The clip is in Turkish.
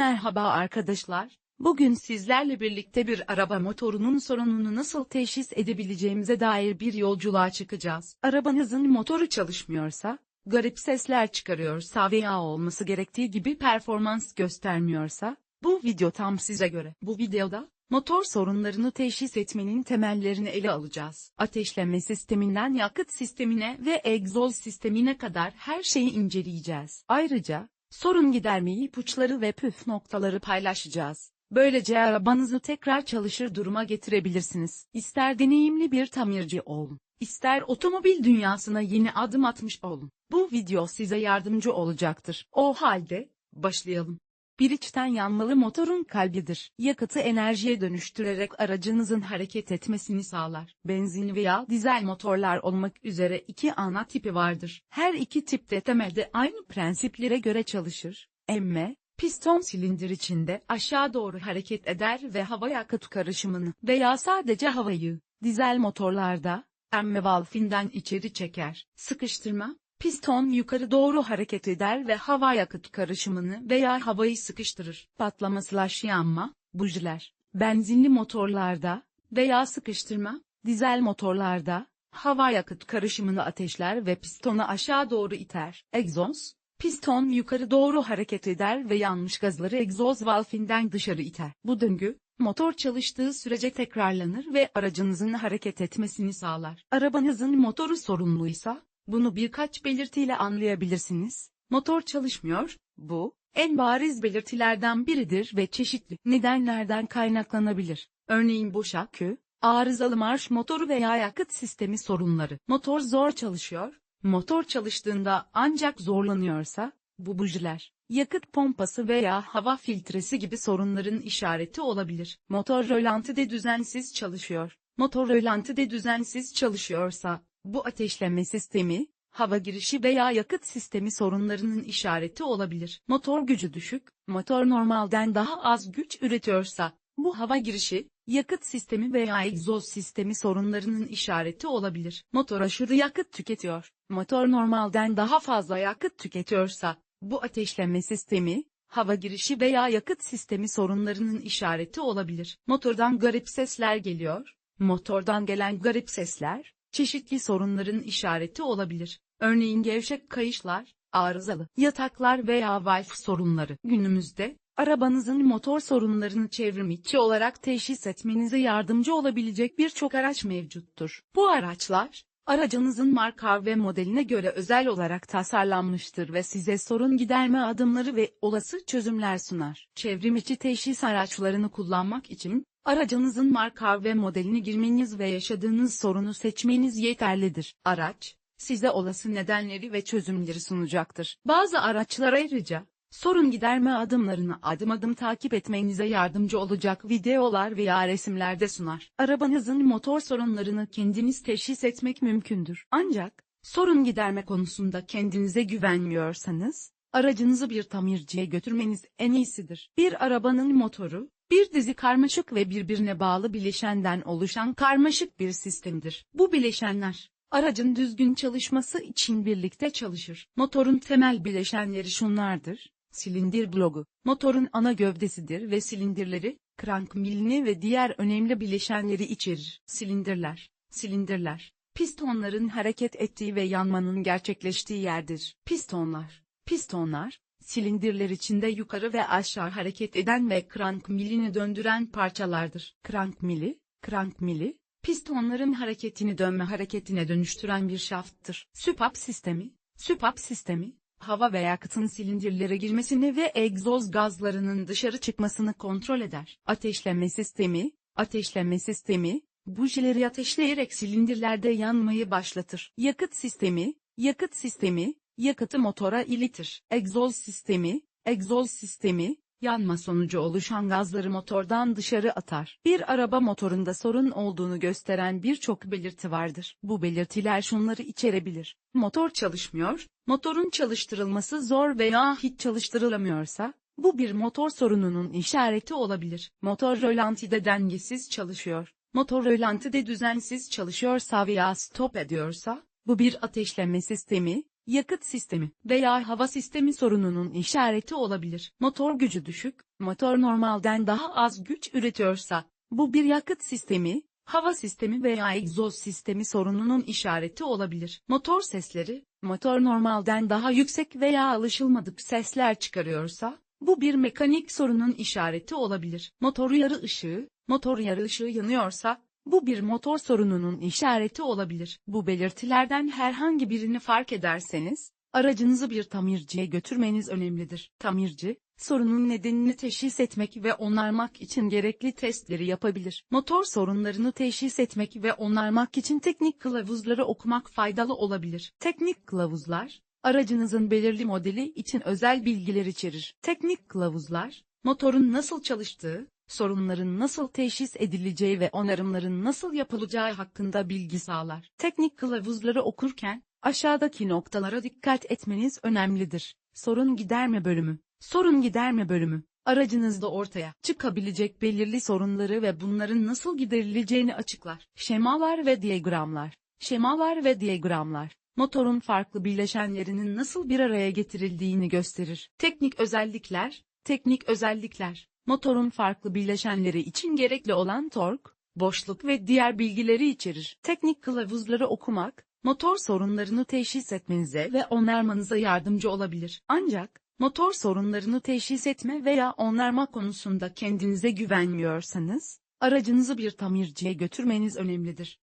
Merhaba arkadaşlar. Bugün sizlerle birlikte bir araba motorunun sorununu nasıl teşhis edebileceğimize dair bir yolculuğa çıkacağız. Arabanızın motoru çalışmıyorsa, garip sesler çıkarıyorsa veya olması gerektiği gibi performans göstermiyorsa, bu video tam size göre. Bu videoda, motor sorunlarını teşhis etmenin temellerini ele alacağız. Ateşleme sisteminden yakıt sistemine ve egzoz sistemine kadar her şeyi inceleyeceğiz. Ayrıca, sorun gidermeyi ipuçları ve püf noktaları paylaşacağız. Böylece arabanızı tekrar çalışır duruma getirebilirsiniz. İster deneyimli bir tamirci olun, ister otomobil dünyasına yeni adım atmış olun. Bu video size yardımcı olacaktır. O halde, başlayalım. Bir içten yanmalı motorun kalbidir. Yakıtı enerjiye dönüştürerek aracınızın hareket etmesini sağlar. Benzin veya dizel motorlar olmak üzere iki ana tipi vardır. Her iki tip de temelde aynı prensiplere göre çalışır. Emme, piston silindir içinde aşağı doğru hareket eder ve hava yakıt karışımını veya sadece havayı, dizel motorlarda, emme valfinden içeri çeker. Sıkıştırma, Piston yukarı doğru hareket eder ve hava yakıt karışımını veya havayı sıkıştırır. Patlama yanma, bujiler, benzinli motorlarda veya sıkıştırma, dizel motorlarda, hava yakıt karışımını ateşler ve pistonu aşağı doğru iter. Egzoz, piston yukarı doğru hareket eder ve yanmış gazları egzoz valfinden dışarı iter. Bu döngü, motor çalıştığı sürece tekrarlanır ve aracınızın hareket etmesini sağlar. Arabanızın motoru sorunluysa, bunu birkaç belirtiyle anlayabilirsiniz. Motor çalışmıyor, bu, en bariz belirtilerden biridir ve çeşitli nedenlerden kaynaklanabilir. Örneğin boş akü, arızalı marş motoru veya yakıt sistemi sorunları. Motor zor çalışıyor, motor çalıştığında ancak zorlanıyorsa, bu bujiler, yakıt pompası veya hava filtresi gibi sorunların işareti olabilir. Motor rölantide düzensiz çalışıyor. Motor rölantide düzensiz çalışıyorsa, bu ateşleme sistemi, hava girişi veya yakıt sistemi sorunlarının işareti olabilir. Motor gücü düşük, motor normalden daha az güç üretiyorsa, bu hava girişi, yakıt sistemi veya egzoz sistemi sorunlarının işareti olabilir. Motor aşırı yakıt tüketiyor, motor normalden daha fazla yakıt tüketiyorsa, bu ateşleme sistemi, hava girişi veya yakıt sistemi sorunlarının işareti olabilir. Motordan garip sesler geliyor, motordan gelen garip sesler, çeşitli sorunların işareti olabilir. Örneğin gevşek kayışlar, arızalı yataklar veya valve sorunları. Günümüzde, arabanızın motor sorunlarını çevrim içi olarak teşhis etmenize yardımcı olabilecek birçok araç mevcuttur. Bu araçlar, aracınızın marka ve modeline göre özel olarak tasarlanmıştır ve size sorun giderme adımları ve olası çözümler sunar. Çevrim içi teşhis araçlarını kullanmak için, Aracınızın marka ve modelini girmeniz ve yaşadığınız sorunu seçmeniz yeterlidir. Araç, size olası nedenleri ve çözümleri sunacaktır. Bazı araçlar ayrıca, sorun giderme adımlarını adım adım takip etmenize yardımcı olacak videolar veya resimler de sunar. Arabanızın motor sorunlarını kendiniz teşhis etmek mümkündür. Ancak, sorun giderme konusunda kendinize güvenmiyorsanız, aracınızı bir tamirciye götürmeniz en iyisidir. Bir arabanın motoru, bir dizi karmaşık ve birbirine bağlı bileşenden oluşan karmaşık bir sistemdir. Bu bileşenler, aracın düzgün çalışması için birlikte çalışır. Motorun temel bileşenleri şunlardır. Silindir blogu, motorun ana gövdesidir ve silindirleri, krank milini ve diğer önemli bileşenleri içerir. Silindirler, silindirler, pistonların hareket ettiği ve yanmanın gerçekleştiği yerdir. Pistonlar, pistonlar, silindirler içinde yukarı ve aşağı hareket eden ve krank milini döndüren parçalardır. Krank mili, krank mili, pistonların hareketini dönme hareketine dönüştüren bir şafttır. Süpap sistemi, süpap sistemi, hava ve yakıtın silindirlere girmesini ve egzoz gazlarının dışarı çıkmasını kontrol eder. Ateşleme sistemi, ateşleme sistemi, bujileri ateşleyerek silindirlerde yanmayı başlatır. Yakıt sistemi, yakıt sistemi, yakıtı motora iletir. Egzoz sistemi, egzoz sistemi, yanma sonucu oluşan gazları motordan dışarı atar. Bir araba motorunda sorun olduğunu gösteren birçok belirti vardır. Bu belirtiler şunları içerebilir. Motor çalışmıyor, motorun çalıştırılması zor veya hiç çalıştırılamıyorsa, bu bir motor sorununun işareti olabilir. Motor rölantide dengesiz çalışıyor. Motor rölantide düzensiz çalışıyorsa veya stop ediyorsa, bu bir ateşleme sistemi, yakıt sistemi veya hava sistemi sorununun işareti olabilir. Motor gücü düşük, motor normalden daha az güç üretiyorsa, bu bir yakıt sistemi, hava sistemi veya egzoz sistemi sorununun işareti olabilir. Motor sesleri, motor normalden daha yüksek veya alışılmadık sesler çıkarıyorsa, bu bir mekanik sorunun işareti olabilir. Motor uyarı ışığı, motor uyarı ışığı yanıyorsa, bu bir motor sorununun işareti olabilir. Bu belirtilerden herhangi birini fark ederseniz, aracınızı bir tamirciye götürmeniz önemlidir. Tamirci, sorunun nedenini teşhis etmek ve onarmak için gerekli testleri yapabilir. Motor sorunlarını teşhis etmek ve onarmak için teknik kılavuzları okumak faydalı olabilir. Teknik kılavuzlar, aracınızın belirli modeli için özel bilgiler içerir. Teknik kılavuzlar, motorun nasıl çalıştığı, sorunların nasıl teşhis edileceği ve onarımların nasıl yapılacağı hakkında bilgi sağlar. Teknik kılavuzları okurken, aşağıdaki noktalara dikkat etmeniz önemlidir. Sorun giderme bölümü. Sorun giderme bölümü, aracınızda ortaya çıkabilecek belirli sorunları ve bunların nasıl giderileceğini açıklar. Şemalar ve diyagramlar. Şemalar ve diyagramlar, motorun farklı bileşenlerinin nasıl bir araya getirildiğini gösterir. Teknik özellikler, teknik özellikler, motorun farklı bileşenleri için gerekli olan tork, boşluk ve diğer bilgileri içerir. Teknik kılavuzları okumak, motor sorunlarını teşhis etmenize ve onarmanıza yardımcı olabilir. Ancak, motor sorunlarını teşhis etme veya onarma konusunda kendinize güvenmiyorsanız, aracınızı bir tamirciye götürmeniz önemlidir.